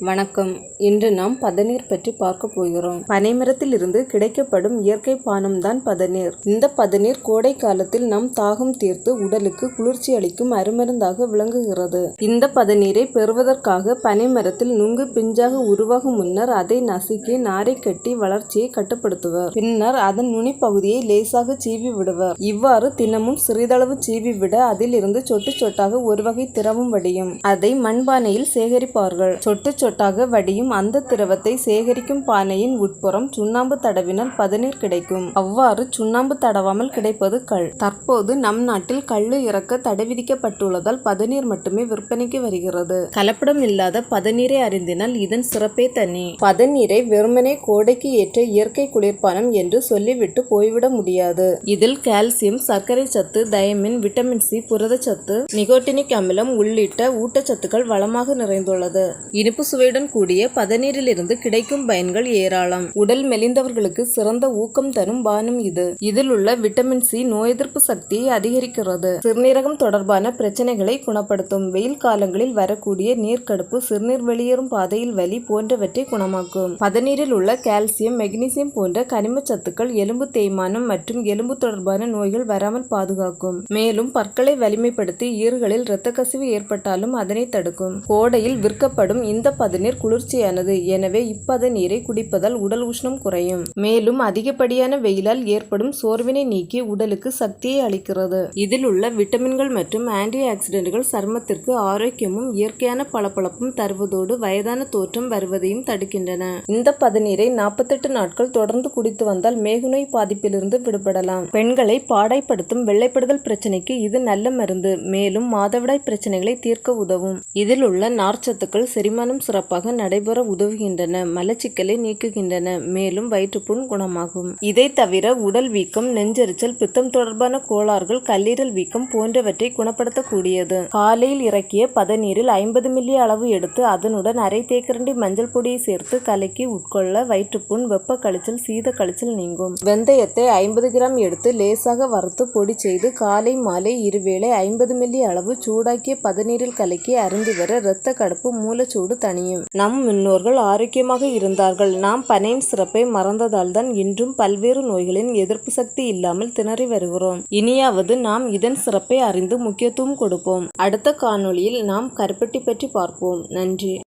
வணக்கம். இன்று நாம் பதநீர் பற்றி பார்க்க போகிறோம். பனைமரத்தில் இருந்து கிடைக்கப்படும் இயற்கை பானம்தான் பதநீர். இந்த பதநீர் கோடை காலத்தில் நம் தாகம் தீர்த்து உடலுக்கு குளிர்ச்சி அளிக்கும் அருமருந்தாக விளங்குகிறது. இந்த பதநீரை பெறுவதற்காக பனைமரத்தில் நுங்கு பிஞ்சாக உருவாகும் முன்னர் அதை நசுக்கி நாரை கட்டி வளர்ச்சியை கட்டுப்படுத்துவர். பின்னர் அதன் நுனிப்பகுதியை லேசாக சீவி விடுவர். இவ்வாறு தினமும் சிறிதளவு சீவி விட அதில் இருந்து சொட்டு சொட்டாக ஒரு வகை திரவம் வடியும். அதை மண்பானையில் சேகரிப்பார்கள். சொட்டு சொட்டாக வடியும் அந்த திரவத்தை சேகரிக்கும் பானையின் உட்புறம் சுண்ணாம்பு தடவினால் பதநீர் கிடைக்கும். அவ்வாறு சுண்ணாம்பு தடவாமல் கிடைப்பது கல். தற்போது நம் நாட்டில் கள்ளு இறக்க தடை விதிக்கப்பட்டுள்ளதால் பதநீர் மட்டுமே விற்பனைக்கு வருகிறது. கலப்படம் இல்லாத பதநீரை அறிந்தினால் இதன் சிறப்பே தனி. பதநீரை வெறுமனே கோடைக்கு ஏற்ற இயற்கை குளிர்பானம் என்று சொல்லிவிட்டு போய்விட முடியாது. இதில் கால்சியம் சர்க்கரை சத்து தயமின் விட்டமின் சி புரதச்சத்து நிகோட்டினிக் அமிலம் உள்ளிட்ட ஊட்டச்சத்துக்கள் வளமாக நிறைந்துள்ளது. இனிப்பு சுவையுடன் கூடிய பதநீரிலிருந்து கிடைக்கும் பயன்கள் ஏராளம். உடல் மெலிந்தவர்களுக்கு சிறந்த ஊக்கம் தரும் பானம் இது. இதில் உள்ள விட்டமின் சி நோய் எதிர்ப்பு சக்தியை அதிகரிக்கிறது. சிறுநீரகம் தொடர்பான பிரச்சனைகளை குணப்படுத்தும். வெயில் காலங்களில் வரக்கூடிய நீர்க்கடுப்பு சிறுநீர் வெளியேறும் பாதையில் வலி போன்றவற்றை குணமாக்கும். பதநீரில் உள்ள கால்சியம் மெக்னீசியம் போன்ற கனிம சத்துக்கள் எலும்பு தேய்மானம் மற்றும் எலும்பு தொடர்பான நோய்கள் வராமல் பாதுகாக்கும். மேலும் பற்களை வலிமைப்படுத்தி ஈறுகளில் இரத்த கசிவு ஏற்பட்டாலும் அதனை தடுக்கும். கோடையில் விற்கப்படும் இந்த பதநீர் குளிர்ச்சியானது. எனவே இப்பதநீரை குடிப்பதால் உடல் உஷ்ணம் குறையும். மேலும் அதிகப்படியான வெயிலால் ஏற்படும் சோர்வினை நீக்கி உடலுக்கு சக்தியை அளிக்கிறது. இதில் உள்ள விட்டமின்கள் மற்றும் ஆன்டி ஆக்சிடென்ட்கள் சருமத்திற்கு ஆரோக்கியமும் இயற்கையான பளபளப்பும் தருவதோடு வயதான தோற்றம் வருவதையும் தடுக்கின்றன. இந்த பதநீரை நாற்பத்தெட்டு நாட்கள் தொடர்ந்து குடித்து வந்தால் மேகுநோய் பாதிப்பிலிருந்து விடுபடலாம். பெண்களை பாடைப்படுத்தும் வெள்ளைப்படுதல் பிரச்சனைக்கு இது நல்ல மருந்து. மேலும் மாதவிடாய் பிரச்சனைகளை தீர்க்க உதவும். இதில் உள்ள நார்ச்சத்துக்கள் செரிமானம் சிறப்பாக நடைபெற உதவுகின்றன மலச்சிக்கலை நீக்குகின்றன மேலும் வயிற்றுப்புண் குணமாகும். இதை தவிர உடல் வீக்கம் நெஞ்செரிச்சல் பித்தம் தொடர்பான கோளாறுகள் கல்லீரல் வீக்கம் போன்றவற்றை குணப்படுத்தக்கூடியது. காலையில் இறக்கிய பதநீரில் ஐம்பது மில்லி அளவு எடுத்து அதனுடன் அரை தேக்கரண்டி மஞ்சள் பொடியை சேர்த்து கலக்கி உட்கொள்ள வயிற்றுப்புண் வெப்ப கழிச்சல் சீத கழிச்சல் நீங்கும். வெந்தயத்தை ஐம்பது கிராம் எடுத்து லேசாக வறுத்து பொடி செய்து காலை மாலை இருவேளை ஐம்பது மில்லி அளவு சூடாக்கிய பதநீரில் கலக்கி அருந்தி வர இரத்த கடுப்பு மூலச்சூடு தணியும் நம் முன்னோர்கள் ஆரோக்கியமாக இருந்தார்கள். நாம் பனையின் சிறப்பை மறந்ததால் தான் இன்றும் பல்வேறு நோய்களின் எதிர்ப்பு சக்தி இல்லாமல் திணறி வருகிறோம். இனியாவது நாம் இதன் சிறப்பை அறிந்து முக்கியத்துவம் கொடுப்போம். அடுத்த காணொளியில் நாம் கருப்பட்டி பற்றி பார்ப்போம். நன்றி.